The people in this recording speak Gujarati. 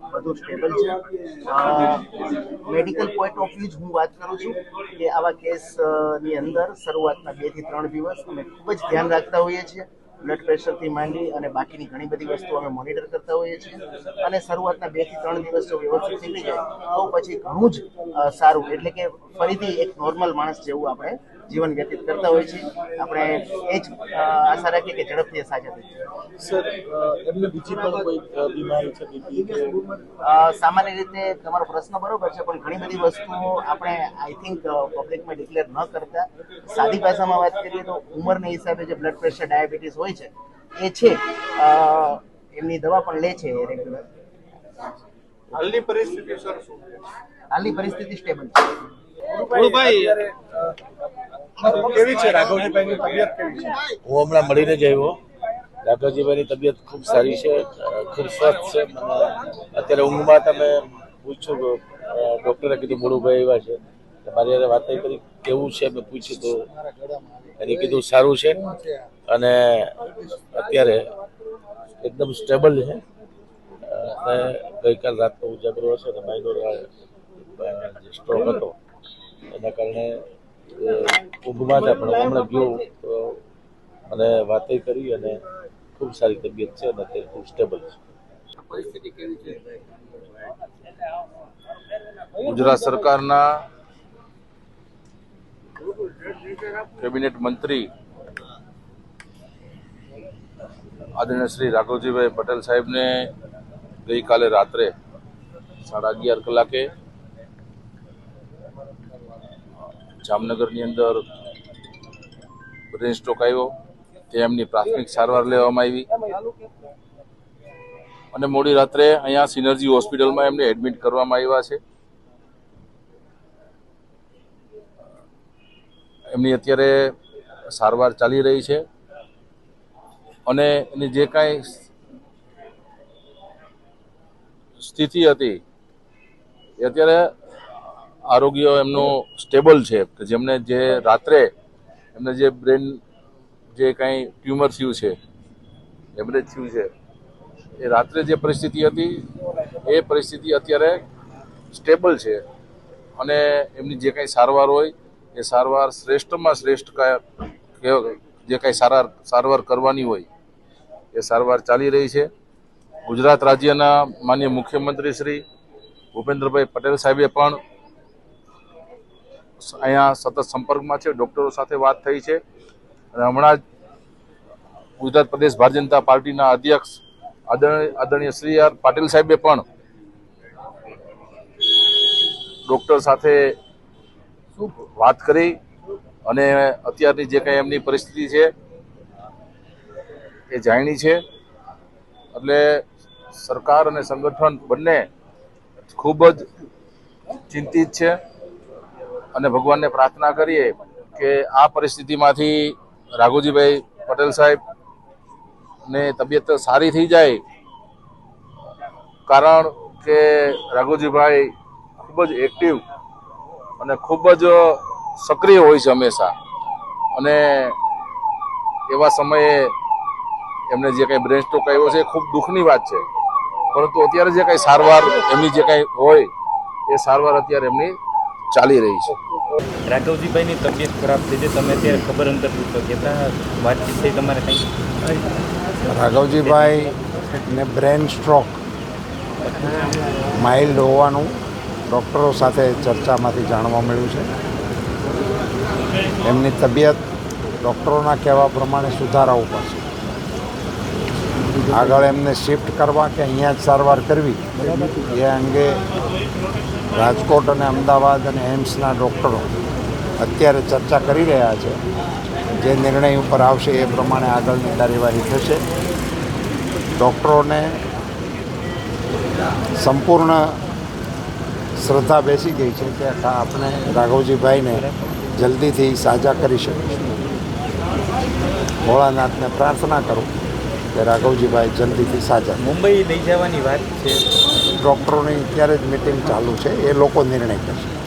બધું સ્ટેબલ છે. મેડિકલ પોઈન્ટ ઓફ વ્યૂ હું વાત કરું છું કે આવા કેસની અંદર શરૂઆતના બેથી ત્રણ દિવસ અમે ખૂબ જ ધ્યાન રાખતા હોઈએ છીએ. બ્લડ પ્રેશરથી માંડી અને બાકીની ઘણી બધી વસ્તુઓ અમે મોનિટર કરતા હોઈએ છીએ. અને શરૂઆતના બેથી ત્રણ દિવસ જો વ્યવસ્થિત નીકળી જાય તો પછી ઘણું જ સારું. એટલે કે ફરીથી એક નોર્મલ માણસ જેવું આપણે જીવન વ્યતીત કરતા હોય છે. આપણે એ જ આશા રાખીએ કે ઝડપથી એ સાજા થઈ સર એમને બીજી પણ કોઈ બીમારી છે સામાન્ય રીતે તમારો પ્રશ્ન બરોબર છે પણ ઘણી બધી વસ્તુઓ આપણે આઈ થિંક પબ્લિકમાં ડિક્લેર ન કરતા. સાદી ભાષામાં વાત કરીએ તો ઉંમરના હિસાબે જે બ્લડ પ્રેશર ડાયાબિટીસ હોય છે એ છે. એમની દવા પણ લે છે રેગ્યુલર હાલની પરિસ્થિતિ સર શું હાલની પરિસ્થિતિ સ્ટેબલ છે. ગુરુભાઈ કેવી છે રાઘવજીભાઈની તબિયત કેવી છે? હું હમણાં મળીને જ આવ્યો. રાઘવજીભાઈની તબિયત ખૂબ સારી છે, ખૂબ સ્વસ્થ છે. અત્યારે ઊંઘમાં તમે પૂછ્યું ડૉક્ટરે કીધું મોડુભાઈ એવા છે. મારી હારે વાત કરી, કેવું છે? મેં પૂછ્યું તો એને કીધું સારું છે. અને અત્યારે એકદમ સ્ટેબલ છે. અને ગઈકાલ રાતનો ઉજાગરો હશે અને માઇનોર સ્ટ્રોક હતો. એના કારણે ઊંઘમાં હતા પણ હમણાં ગયો, તો મને વાતે કરી અને ખૂબ સારી તબિયત છે અને અત્યારે ખૂબ સ્ટેબલ છે? ગુજરાત સરકારના કેબિનેટ મંત્રી આદરણીય શ્રી રાઘવજીભાઈ પટેલ સાહેબને ગઈકાલે રાત્રે સાડા અગિયાર કલાકે જામનગરની અંદર બ્રેન સ્ટ્રોક આવ્યો તે એમની પ્રાથમિક સારવાર લેવામાં આવી. અને મોડી રાત્રે અહીંયા સિનર્જી હોસ્પિટલમાં એમને એડમિટ કરવામાં આવ્યા છે. એમની અત્યારે સારવાર ચાલી રહી છે. અને એની જે કાંઈ સ્થિતિ હતી, એ અત્યારે આરોગ્ય એમનું સ્ટેબલ છે, કે જેમને જે રાત્રે એમને જે બ્રેન જે કાંઈ ટ્યુમર થયું છે હેમરેજ થયું છે, એ રાત્રે જે પરિસ્થિતિ હતી, એ પરિસ્થિતિ અત્યારે સ્ટેબલ છે. અને એમની જે કાંઈ સારવાર હોય, એ સારવાર શ્રેષ્ઠમાં શ્રેષ્ઠ જે કાંઈ સારવાર સારવાર કરવાની હોય, એ સારવાર ચાલી રહી છે. ગુજરાત રાજ્યના માન્ય મુખ્યમંત્રી શ્રી ભૂપેન્દ્રભાઈ પટેલ સાહેબે પણ અહીંયા સતત સંપર્કમાં છે, ડૉક્ટરો સાથે વાત થઈ છે. અને હમણાં જ ગુજરાત પ્રદેશ ભારતીય જનતા પાર્ટીના અધ્યક્ષ આદરણીય શ્રી આર પાટીલ સાહેબે પણ ડૉક્ટર સાથે વાત કરી અને અત્યારની જે કંઈ એમની પરિસ્થિતિ છે એ જાણી છે. એટલે સરકાર અને સંગઠન બંને ખૂબ જ ચિંતિત છે. અને ભગવાનને પ્રાર્થના કરીએ કે આ પરિસ્થિતિમાંથી રાઘુજીભાઈ પટેલ સાહેબ ને તબિયત સારી થઈ જાય, કારણ કે રાઘુજીભાઈ ખૂબ જ એક્ટિવ અને ખૂબ જ સક્રિય હોય છે હંમેશા. અને એવા સમયે એમને જે કંઈ બ્રેન સ્ટ્રોક આવ્યો છે ખૂબ દુઃખની વાત છે. પરંતુ અત્યારે જે કંઈ સારવાર એમની જે કંઈ હોય, એ સારવાર અત્યારે એમની ચાલી રહી છે. રાઘવજીભાઈની તબિયત ખરાબ થઈ છે. તમે અત્યારે ખબર અંતર પૂછો કહેતા વાતચીત થઈ તમારે કંઈ? રાઘવજીભાઈ ને બ્રેન સ્ટ્રોક માઇલ્ડ હોવાનું ડૉક્ટરો સાથે ચર્ચામાંથી જાણવા મળ્યું છે. એમની તબિયત ડૉક્ટરોના કહેવા પ્રમાણે સુધારા ઉપર છે આગળ એમને શિફ્ટ કરવા કે અહીંયા જ સારવાર કરવી એ અંગે રાજકોટ અને અમદાવાદ અને એમ્સના ડૉક્ટરો અત્યારે ચર્ચા કરી રહ્યા છે. જે નિર્ણય ઉપર આવશે એ પ્રમાણે આગળની કાર્યવાહી થશે. ડૉક્ટરોને સંપૂર્ણ શ્રદ્ધા બેસી ગઈ છે કે આપણે રાઘવજીભાઈને જલ્દીથી સાજા કરી શકીશું. ભોળાનાથને પ્રાર્થના કરું કે રાઘવજીભાઈ જલ્દીથી સાજા. મુંબઈ લઈ જવાની વાત છે. ડૉક્ટરોની અત્યારે જ મિટિંગ ચાલુ છે એ લોકો નિર્ણય કરશે.